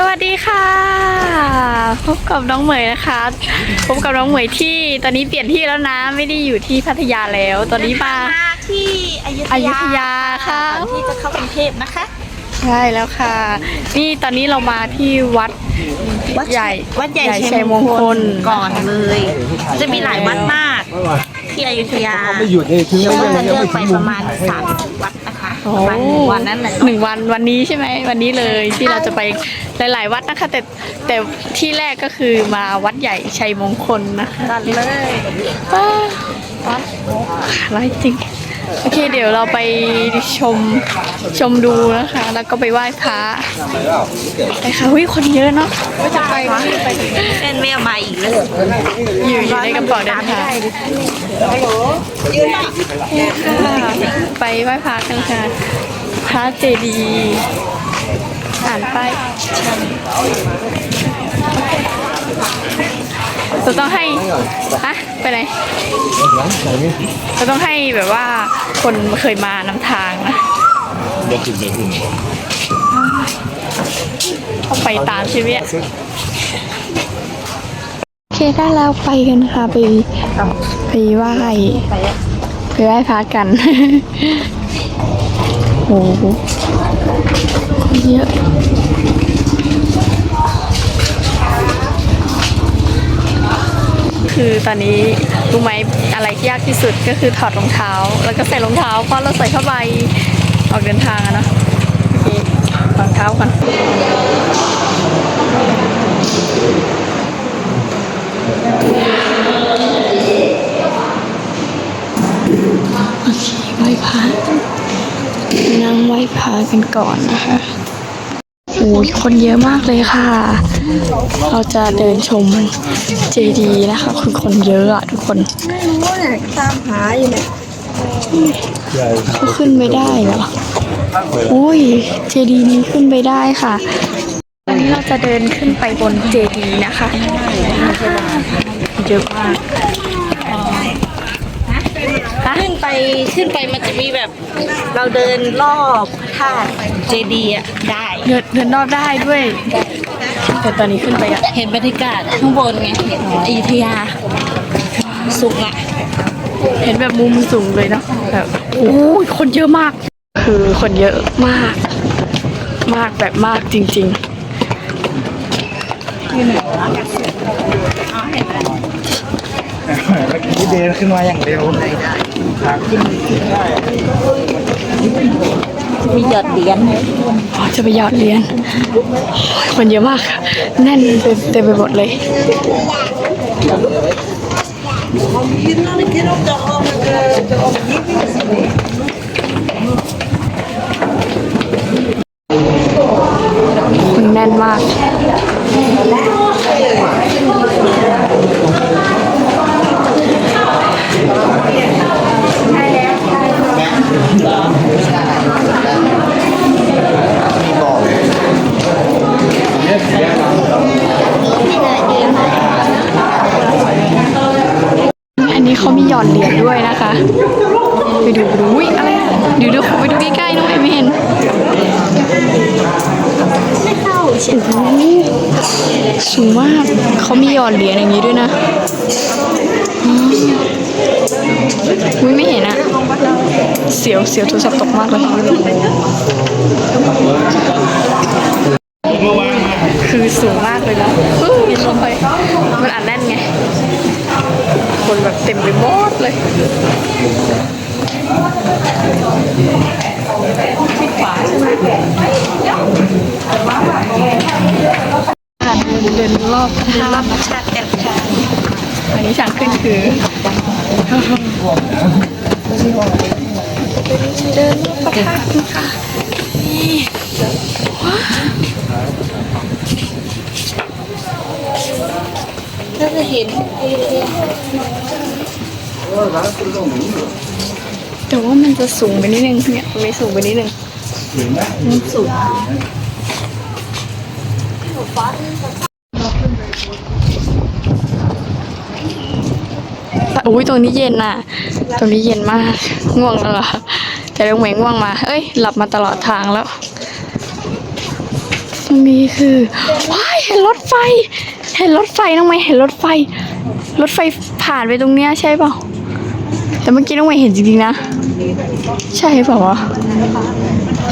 สวัสดีค่ะ พบกับน้องเหมยนะคะ พบกับน้องเหมยที่ตอนนี้เปลี่ยนที่แล้วนะ ไม่ได้อยู่ที่พัทยาแล้ว ตอนนี้มามาที่อยุธอยุยาธยาค่ะก่อนที่จะเข้ากรุงเทพนะคะ ใช่แล้วค่ะ นี่ตอนนี้เรามาที่วัดวัดใหญ่วัดใหญ่ใหญ่ชัชัยยมมงงคคลลก่อนเลย จะมีหลายวัดมาก ที่อยุธยาไม่หยุดเลยถึงเดี๋ยวไม่ว่าได้จะยังเลือกไม่ไปถึงประมาณสามสิบวัดนะคะโอ้ ประมาณหนึ่งวันนั้นแหละหนึ่งวันวันนี้ใช่ไหมวันนี้เลยที่เราจะไปหลาย ๆ วัดนะคะ แต่แต่ที่แรกก็คือมาวัดใหญ่ชัยมงคลนะคะกันเลยว้าวร้ายจริง โอเคเดี๋ยวเราไปชมชมดูนะคะ แล้วก็ไปไหว้พระไปค่ะวิคนเยอะเนาะว่าจะไปไปเส้นไม่เอามาอีกเลยอยู่อยู่ในกระเป๋าเดินทางค่ะไปไหว้พระกันค่ะพระเจดีย์อ่านป้ายเเราต้องให้อะไปไหนเราต้องให้แบบว่าคนเคยมานำทางนะเดี๋ยวขึ้นเดี๋ยวขึ้นต้องไปตามใช่ไหมโอเคได้แล้วไปกันค่ะไปไปไหว้ไปไหว้พระกันโอ้โหเยอะ คือตอนนี้รู้ไหมอะไรที่ยากที่สุดก็คือถอดรองเท้า แล้วก็ใส่รองเท้าเพราะเราใส่ผ้าใบออกเดินทางอะนะรองเท้าก่อนโอเคไหว้พระนั่งไหว้พระกันก่อนนะคะ คนเยอะมากเลยค่ะ เราจะเดินชมเจดีย์นะคะ คือคนเยอะอะทุกคนไม่รู้เนี่ยตามหาอยู่เนี่ยเขาขึ้นไม่ได้เหรอโอ้ยเจดีย์นี้ขึ้นไปได้ค่ะวันนี้เราจะเดินขึ้นไปบนเจดีย์นะคะเยอะมากฮะ ขึ้นไปขึ้นไปมันจะมีแบบ เราเดินรอบพระธาตุเจดีย์อะได้ เดินเดินนอกได้ด้วย แต่ตอนนี้ขึ้นไปอะเห็นบรรยากาศข้างบนไงเห็นอยุธยาสูงอะเห็นแบบมุมสูงเลยเนาะแบบโอ้ยคนเยอะมาก คือคนเยอะมาก มากแบบมากจริงนี่เดินขึ้นมาอย่างเร็วทางขึ้นได้ มีหยอดเหรียญอ๋อจะไปหยอดเหรียญคนเยอะมากค่ะแน่นเต็มเต็มไปหมดเลย อดเหรียญอย่างนี้ด้วยนะอุ้ยไม่เห็นอะเสียวเสียวโทรศัพท์ตกมากเลยคือสูงมากเลยนะอื้อมีลงไปมันอัดแน่นไง คนแบบเต็มไปหมดเลยค่ะ เดินรอบพระธาตุพระธาตุกันค่ะอันนี้ฉากขึ้นคือเดินรอบพระธาตุค่ะนี่ว้าก็จะเห็นแต่ว่ามันจะสูงไปนิดนึงเนี่ยมันไม่สูงไปนิดนึงสูง อุ้ยตรงนี้เย็นน่ะ ตรงนี้เย็นมาก ง่วงแล้วเหรอ แต่ลุงเหม่งง่วงมา เอ้ย หลับมาตลอดทางแล้ว ตรงนี้คือ ว้าย เห็นรถไฟ เห็นรถไฟน้องไหมเห็นรถไฟ รถไฟผ่านไปตรงเนี้ยใช่เปล่า แต่เมื่อกี้น้องไหมเห็นจริงๆนะ ใช่เปล่าวะ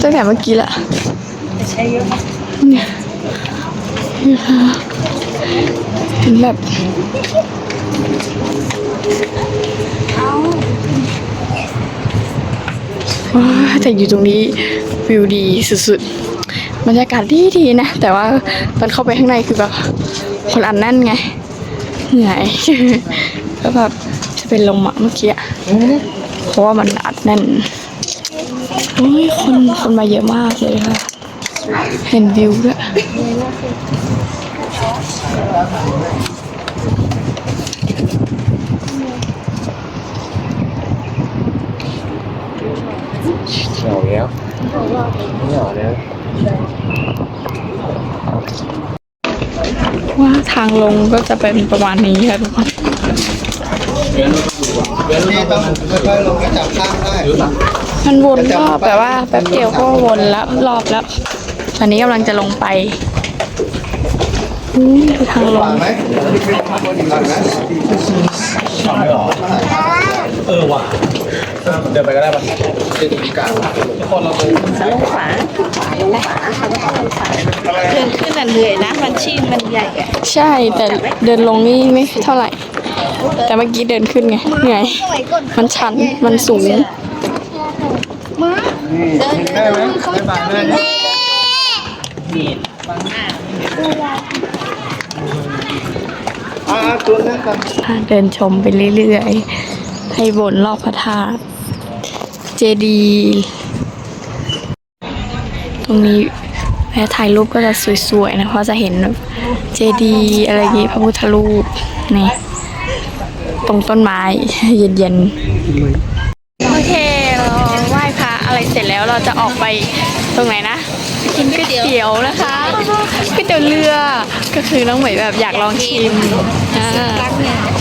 ตั้งแต่เมื่อกี้แหละเนี่ย แบบว้าแต่อยู่ตรงนี้วิวดีสุดๆบรรยากาศดีดีๆนะ แต่ว่าตอนเข้าไปข้างในคือแบบคนอันแน่นไงเหนื่อยแล้วแบบจะเป็นลมอะเมื่อกี้อะเพราะว่ามันอัดแน่นโอ้ยคนคนมาเยอะมากเลยค่ะ เห็นวิวด้วย เหนียวแล้วเหนียวแล้วว่าทางลงก็จะเป็นประมาณนี้ค่ะทุกคนนี่ต้องค่อยๆลงแล้วจับข้างได้มันวนรอบแบบว่าแป๊บเดียวก็วนแล้วรอบแล้วตอนนี้กำลังจะลงไป อุ้ยดูทางลหวังงไหมหวังไหมเออว่ะเดินไปก็ได้ปะที่ตรงกลางคนเราลงขวาลงขวาเดินขึ้นอะเหนื่อยนะ มันชีนมันใหญ่อะใช่แต่เดินลงนี่ไม่เท่าไหร่ แต่เมื่อกี้เดินขึ้นไงเหนื่อยมันชันมันสูงนี่ได้ไหมได้บานได้ไหมอ่าตัวนั้น เดินชมไปเรื่อยๆ ให้บนรอบพระธาตุเจดีย์ตรงนี้แม้ถ่ายรูปก็จะสวยๆนะ เพราะจะเห็นเจดีย์อะไรอย่างงี้พระพุทธรูป นี่ ตรงต้นไม้เย็นๆ โอเค เราไหว้พระอะไรเสร็จแล้วเราจะออกไปตรงไหนนะกินก๋วยเตี๋ยวนะคะก๋วยเตี๋ยวเรือก็คือน้องเหมยแบบอยากลองชิม อ่า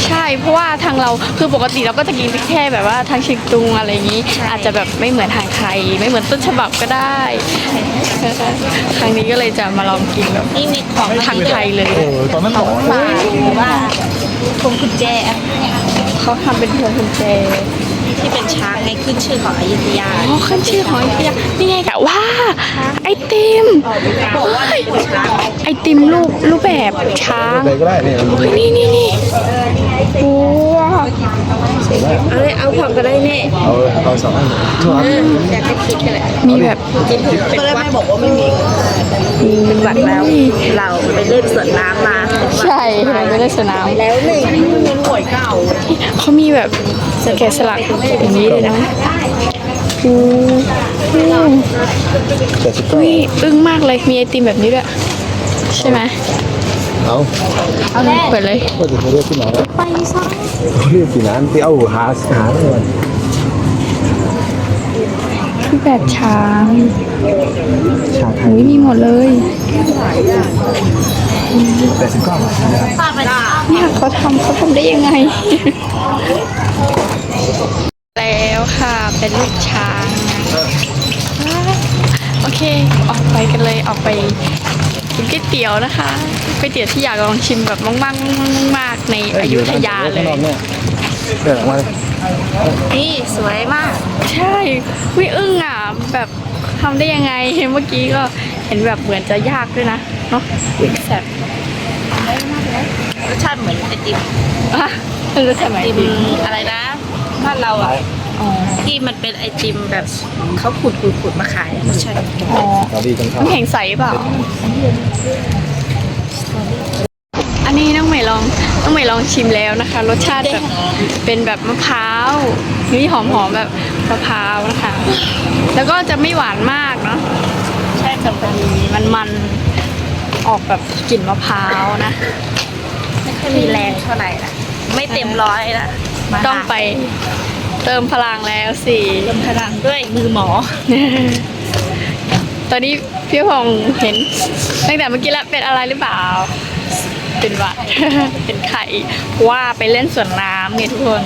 ใช่เพราะว่าทางเราคือปกติเราก็จะกินแค่แบบว่าทางเชียงตุงอะไรอย่างนี้ อาจจะแบบไม่เหมือนทางไทย ไม่เหมือนต้นฉบับก็ได้ครั้งนี้ก็เลยจะมาลองกินแบบนี่มีของทางไทยเลยเออตอนนั้นหมอฝากหรือว่าพวงกุญแจเขาทำเป็นพวงกุญแจ ที่เป็นช้างในขึ้นชื่อของอยุธยาอ๋อขึ้นชื่อของอยุธยานี่ไงกะว่า ไอติมบอกว่าเป็นช้างไอติมรูปรูปแบบช้างอะไรก็ได้เนี่ยโอ้ยนี่นี่นี่โอ้เอาเลยเอาของก็ได้แน่เอาเอาสองอันทุกอันอยากให้คิดกันแหละมีแบบก็ได้ไม่บอกว่าไม่มีเป็นวัดแล้ว เราไปเล่นสวนน้ำมา ใช่เราไม่ได้สนามแล้วหนึ่งมันหวยเก่าเขามีแบบ แกะสลักอย่างนี้เลยนะโอ้โหเจ็ดสิบเก้านี่อึ้งมากเลยมีไอติมแบบนี้ด้วย ใช่ไหมเอาเอาเลยเปิดเลยก็จะเรียกที่ไหนไปซะเรียกที่นั้นที่เอาหาหาเลยรูปแบบช้างชาไทยอุ้ยมีหมดเลยแปดสิบเก้าบาทเนี่ยเขาทำเขาทำได้ยังไง แล้วค่ะ เป็นลูกช้างนะโอเค ออกไปกันเลยออกไปกินก๋วยเตี๋ยวนะคะก๋วยเตี๋ยวที่อยากลองชิมแบบมากๆมากๆในอยุธยาเลยเนี่ยเดินออกมาเลยนี่สวยมาก ใช่วิอึ้งอะแบบทำได้ยังไงเมื่อกี้ก็เห็นแบบเหมือนจะยากด้วยนะเนาะแซ่บรสชาติเหมือนไอติมอะมันจะทำไมไอติมดีอะไรนะ บ้านเราอะอ๋อที่ที่มันเป็นไอติมแบบเขาขูดขูดขูดมาขายรสชาติอ๋อสวัสดีจังครับน้ำแข็งใสเปล่า อันนี้น้องใหม่ลองน้องใหม่ลองชิมแล้วนะคะ รสชาติแบบเป็นแบบมะพร้าวนี่หอมๆแบบมะพร้าวนะคะ แล้วก็จะไม่หวานมากเนาะใช่จะพอดีมันๆออกแบบกลิ่นมะพร้าวนะไม่ค่อยมีแรงเท่าไหร่นะไม่เต็มร้อยนะ มาต้องไปเติมพลังแล้วสิเติมพลังด้วยมือหมอ ตอนนี้พี่พงษ์เห็นตั้งแต่เมื่อกี้แล้วเป็นอะไรหรือเปล่า เป็นหวัด เป็นไข่เพราะว่าไปเล่นสวนน้ำไงทุกคน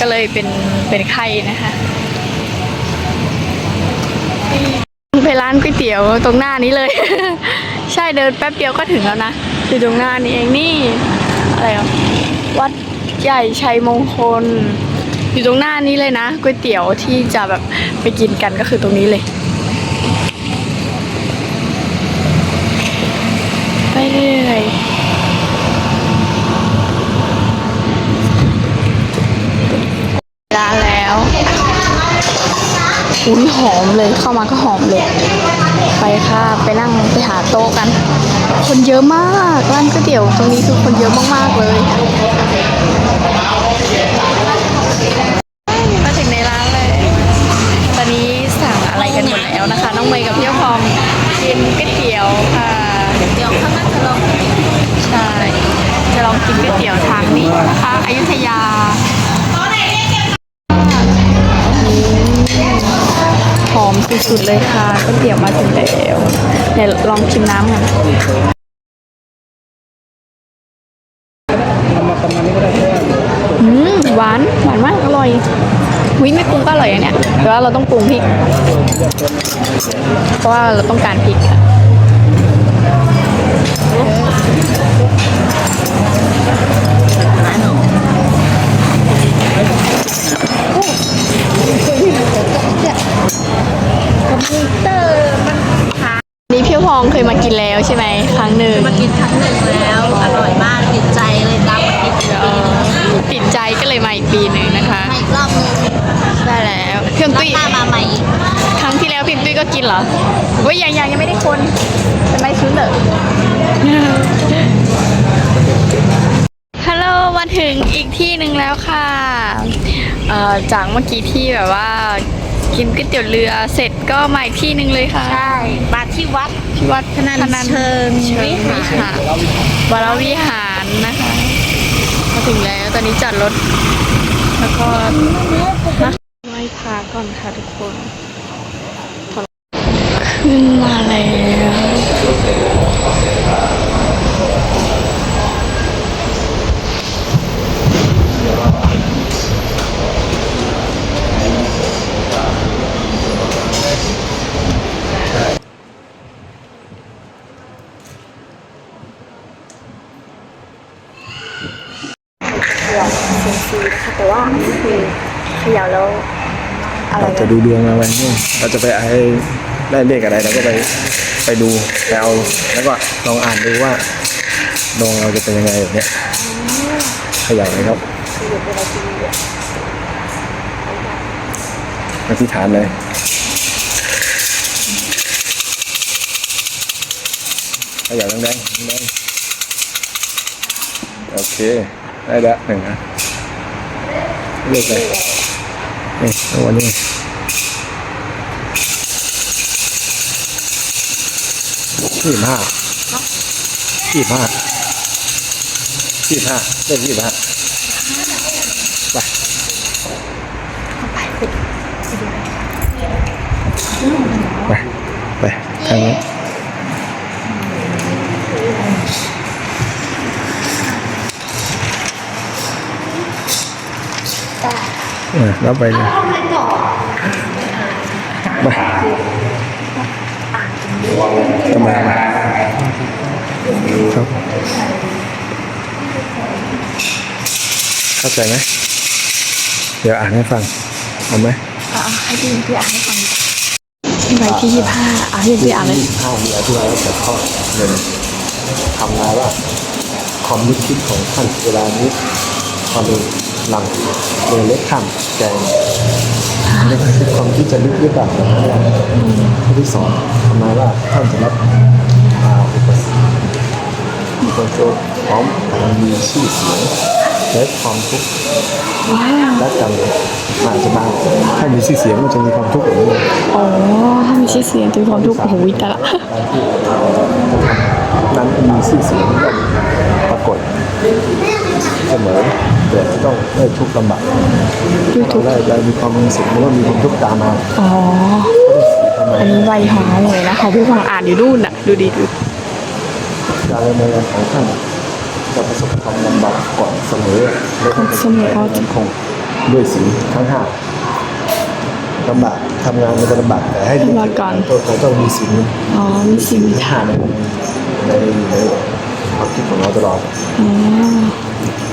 ก็เลยเป็นเป็นไข้นะคะไปร้านก๋วยเตี๋ยวตรงหน้านี้เลย ใช่ช่เดินแป๊บเดียวก็ถึงแล้วนะอยู่ตรงหน้านี่เองนี่ อะไรอะวัด ใหญ่ชัยมงคล อยู่ตรงหน้านี้เลยนะก๋วยเตี๋ยวที่จะแบบไปกินกันก็คือตรงนี้เลย ไปเรื่อยร้านแล้วอุ้ยหอมเลยเข้ามาก็หอมเลย ไปค่ะ ไปนั่งไปหาโต๊ะกัน คนเยอะมากร้านก๋วยเตี๋ยวตรงนี้คือคนเยอะมากๆเลยมาถึงในร้านเลย ตอนนี้สั่งอะไรกันหมดแล้วนะคะ น้องเมย์กับพี่พอมกินก๋วยเตี๋ยวค่ะเดี๋ยวข้างหน้าจะลองใช่จะลองกินก๋วยเตี๋ยวทางนี้นะคะอยุธยา สุดๆเลยค่ะก๋วยเตี๋ยวมาถึงแล้วเดี๋ยวลองชิมน้ำกันอืมหวานหวานมากอร่อยวิไม่ปรุงก็อร่อยอะเนี่ยแต่ว่าเราต้องปรุงพริก เพราะว่าเราต้องการพริกค่ะ นี่พี่พองเคยมากินแล้วใช่ไหมครั้งหนึ่งมากินครั้งหนึ่งแล้ว อร่อยมากติดใจเลยตามมากินอีกปีนึงติดใจก็เลยมาอีกปีหนึ่งนะคะมาอีกรอบนึงได้แล้วพี่อบตุ้ยหน้ามาใหม่อีกครั้งที่แล้วพี่ตุ้ยก็กินเหรอว้ยยังยังยังไม่ได้คนจะไม่ซื้อเลย ฮัลโหลมาถึงอีกที่หนึ่งแล้วค่ะเอ่อจากเมื่อกี้ที่แบบว่ากินก๋วยเตี๋ยวเรือเสร็จก็มาอีกที่หนึ่งเลยค่ะ ใช่มาที่วัดที่วัดพนัญเชิงเชิงวิวิหารหารวรวิหารนะคะมาถึงแล้วตอนนี้จอดรถแล้วก็นะไหว้พระก่อนค่ะทุกคนขึ้นมาแล้ว ไรเนี่ยเราจะไปไอ้ได้เลขอะไรเราก็ไปไปดูไปเอาแล้วก็ลองอ่านดูว่าดวงเราจะเป็นยังไงแบบเนี้ยขยับเลยครับอธิษฐานเลยขยับแรงๆแรงๆโอเค ได้ล้วหนึ่งอะเลขเลยนี่วันนี้ ยี่สิบห้ายี่สิบห้ายี่สิบห้าเลขยี่สิบห้าไปไปไปทางนี้เออแล้วไปเลยไป ทำไมมาครับ เข้าใจไหม เดี๋ยวอ่านให้ฟัง เอาไหมอะให้พี่พี่อ่านให้ฟังที่ใบที่ยี่ห้าอะพี่พี่อ่านเลยห้ามีอธิบายว่าแต่ข้อหนึ่งทำนายว่าความนึกคิดของท่านเวลานี้ความเป็นหลังเรือเล็กข้ามแกง นี่คือความที่จะลึกหรือเปล่าข้อที่สองทำนายว่าท่านจะรับอุปสรรคอุปสรรคพร้อมมันมีชื่อเสียงและความทุกข์และกันอาจจะบาถ้ามีชื่อเสียงมันจะมีความทุกข์อย่างนี้อ๋อถ้ามีชื่อเสียงจะมีความทุกข์โอ้โหวิตายละนั้นมีชื่อเสียงปรากฏ เสมอแต่ต้องได้ทุกข์ลำบากดูทุกข์ได้ได้มีความมีสุขแล้วก็มีความทุกข์ตามมาอ๋อทำไมอันนี้ใบหอเลยนะของพี่ฟังอ่านอยู่นู่นน่ะ ดูดีดูการดำเนินงานของท่านจะประสบความลำบากก่อนเสมอและต้องประสบความมั่นคงด้วยสิ่งทั้งห้าลำบากทำงานมันจะลำบากแต่ให้ดีตัวเขาต้องมีสิ่งอ๋อมีสิ่งทั้งห้าในในใน ความคิดของเราตลอด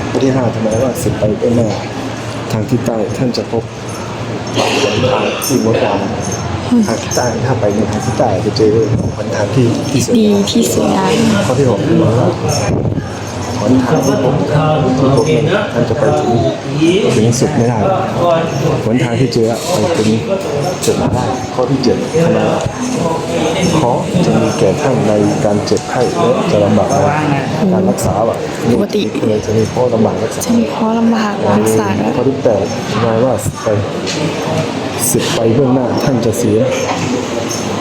ข้อที่ห้าทำไมว่าสืบไปเบื้องหน้าทางที่ใต้ท่านจะพบหนทางที่งดงามทางที่ใต้ถ้าไปในทางที่ใต้จะเจอหนทางที่ที่สวยดีงามที่สวยงามข้อที่หกคือว่าห นทางที่ผมที่ผมเนี่ยท่านจะไปถึงถึงสุดไม่ได้หนทางที่เจอไปถึงจุดไม่ได้ข้อที่เจ็ดทำไมเพราะจะมีแก่ท่านในการเจ็บไข้และจะลำบากในการรักษาว่ะปกติเลยจะมีข้อลำบากรักษาจะมีข้อลำบากรักษาด้วยข้อที่แปดทำไมว่าไปสิบไปเบื้องหน้าท่านจะเสีย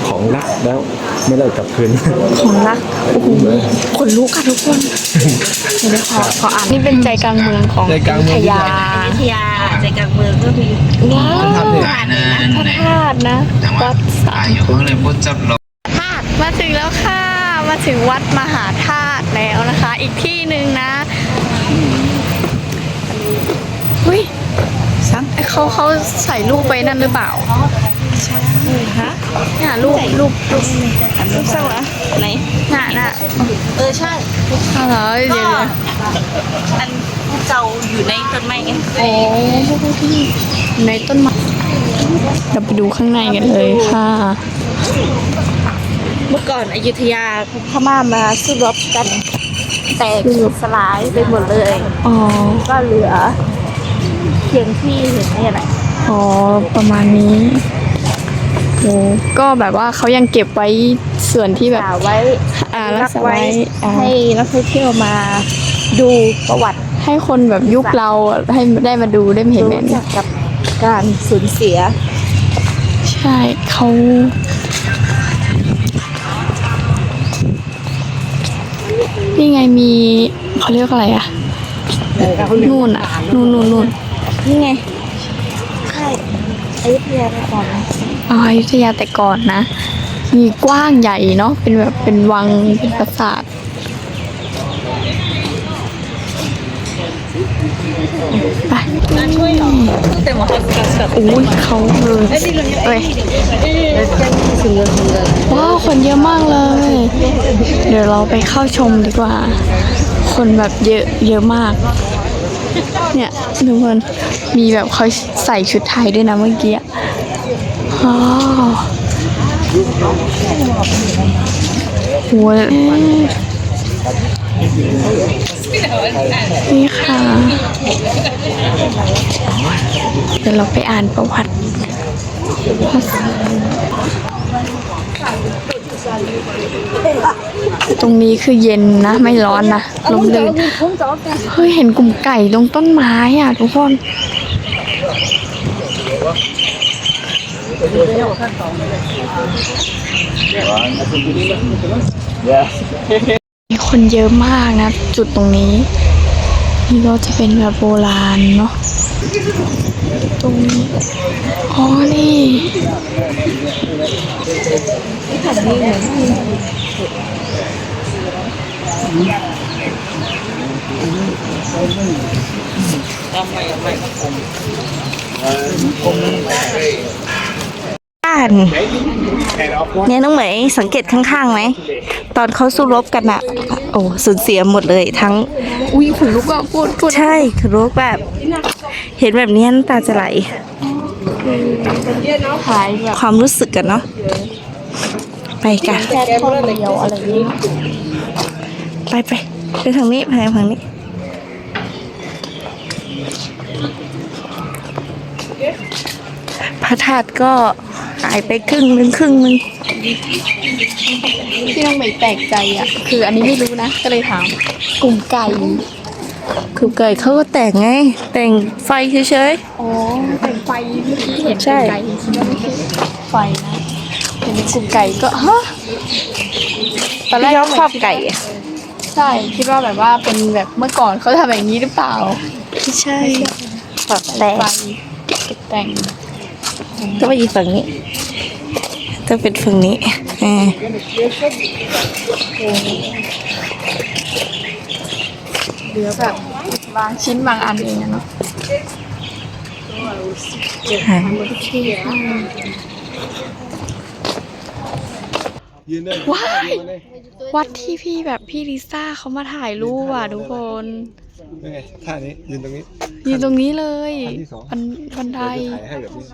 ของรักแล้ว ไม่ได้กลับคืน ของรักโอ้โหขนลุกค่ะทุกคนเดี๋ยวขอขออ่านนี่เป็นใจกลางเมืองของใจกลางเมืองอยุธยาอยุธยาใจกลางเมืองก็มีว้าวพระธาตุนะวัดสามอยู่ข้างในพุทธจับลงธาตุมาถึงแล้วค่ะ มาถึงวัดมหาธาตุแล้วนะคะ อีกที่หนึ่งนะเฮ้ยเขาเขาใส่รูปไปนั่นหรือเปล่าฮะะรูปรูปรูปรูปเศร้าเหรอไหนน่ะน่ะเออใช่อ๋อเหรอเดี๋ยวอันเจ้าอยู่ในต้นไม้ไงโอ้ในต้นไม้เราไปดูข้างในกันเลยค่ะ เมื่อก่อนอยุธยาพม่ามาสู้รบกันแต่สลายไปหมดเลยอ๋อก็เหลือเพียงที่เห็นนี่แหละอ๋อ ประมาณนี้ ก็แบบว่าเขายังเก็บไว้ส่วนที่แบบกล่าวไว้อ่ารักษาไว้อ่า ให้นักท่องเที่ยวมาดูประวัติให้คนแบบยุคเราให้ได้มาดูได้เห็นรู้แบบจักกับการสูญเสีย ใช่เขานี่ไงมีเขาเรียกอะไรอะนู่นอะนู่นนู่นนู่นนี่ไง ใช่อยุธยาแต่ก่อนนะ อ๋ออยุธยาแต่ก่อนนะ มีกว้างใหญ่เนาะเป็นแบบเป็นวังเป็นปราสาทไปแต่หมอแบบอุ้ยเขาเลยเอ้ยว้าวคนเยอะมากเลย เดี๋ยวเราไปเข้าชมดีกว่า คนแบบเยอะเยอะมาก เนี่ยทุกคนมีแบบเขาใส่ชุดไทยด้วยนะเมื่อกี้ อะอ๋อโหนี่ค่ะ เดี๋ยวเราไปอ่านประวัติตรงนี้คือเย็นนะ ไม่ร้อนนะลมลื่นเฮ้ยเห็นกลุ่มไก่ตรงต้นไม้อะทุกคน มีคนเยอะมากนะ จุดตรงนี้ นี่ก็จะเป็นแบบโบราณเนาะตรงนี้อ๋อนี่บ้านเนี่ยน้องเหมยสังเกตข้างๆไหมตอนเขาสู้รบกันอะโอ้สูญเสียหมดเลยทั้ง อุ้ยขนลุกอะพูดพูดใช่คือรบแบบ เห็นแบบนี้น้ำตาจะไหลขายแบบความรู้สึกกันเนาะไปกันแค่ท่อนเดียวอะไรอย่างนี้ไปไปไปทางนี้ไปทางนี้พระธาตุก็ หายไปครึ่งหนึงครึ่งหนึงที่น้องใหม่แปลกใจอะ คืออันนี้ไม่รู้นะ ก็เลยถาม กลุ่มไก่คือเกิดเขาก็แต่งไง แต่งไฟเฉยอ๋อแต่ไฟเมื่อกี้เห็นใช่ไก่คิดว่าไม่ใช่ไฟนะเห็นกลุ่มไก่ก็ฮะตอนๆแรกยอมครอบไก่อะใช่คิดว่าแบบว่าเป็นแบบเมื่อก่อนเขาทำแบบนี้หรือเปล่าไม่ใช่แบบแต่งไฟตก แต่งก็ไปอยู่ฝั่งนี้ต้องเป็นฝั่งนี้อ่าเหลือแบบบางชิ้นบางอันเองอะเนาะค่ะยืนเลยว้ายยืนเลยวัดที่พี่แบบพี่ลิซ่าเขามาถ่ายรูปอะทุกคน ยังไงท่านี้ยืนตรงนี้อยู่ตรงนี้เลยอันที่สอง บันบันไดเดี๋ยวจะถ่ายให้แบบนี้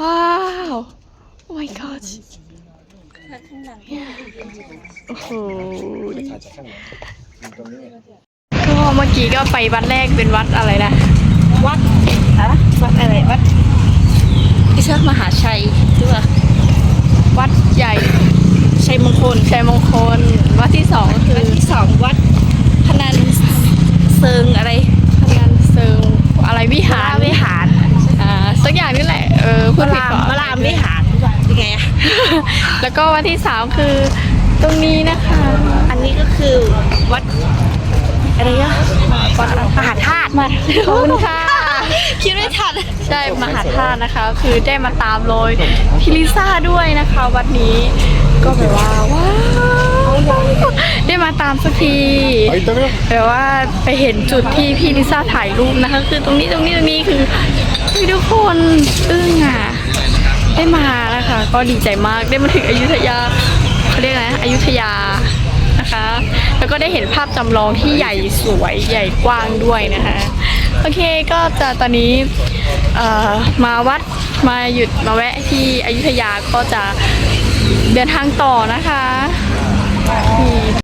ว้าว oh my god โอ้โหถ่ายจากข้างหลังยืนตรงนี้ไงก็เมื่อกี้ก็ไปวัดแรกเป็นวัดอะไรนะ วัดอะไรวัดอะไรวัดพิชมหาชัยใช่ปะวัดใหญ่ชัยมงคลชัยมงคล วัดที่สองก็คือวัดที่สองวัดพนัน เซิงอะไรพนันเซิงอะไรวิหารวิหารอ่าสักอย่างนี่แหละเออพูพดระผิดรามก่อนพระรามวิหารเป็นไงอะแล้วก็วัดที่สามคือตรงนี้นะคะ อันนี้ก็คือวัดอะไรอะวัดมหาธาตุมาขอบคุณค่ะคิดไม่ทันใช่มหาธาตุนะคะ คือได้มาตามโรยพิลิซ่าด้วยนะคะ วัดนี้ ก็แบบว่าว้าวได้มาตามสักทีไปตรงนี้แบบว่าไปเห็นจุดที่พี่ลิซ่าถ่ายรูปนะคะ คือตรงนี้ตรงนี้ตรงนี้คือเฮ้ยทุกคนอึ้งอะได้มานะคะ ก็ดีใจมากได้มาถึงอยุธยาเขาเรียกอะไรนะอยุธยานะคะ แล้วก็ได้เห็นภาพจำลองที่ใหญ่สวยใหญ่กว้างด้วยนะคะโอเคก็จะตอนนี้เอ่อมาวัดมาหยุดมาแวะที่อยุธยาก็จะ เดินทางต่อนะคะนี่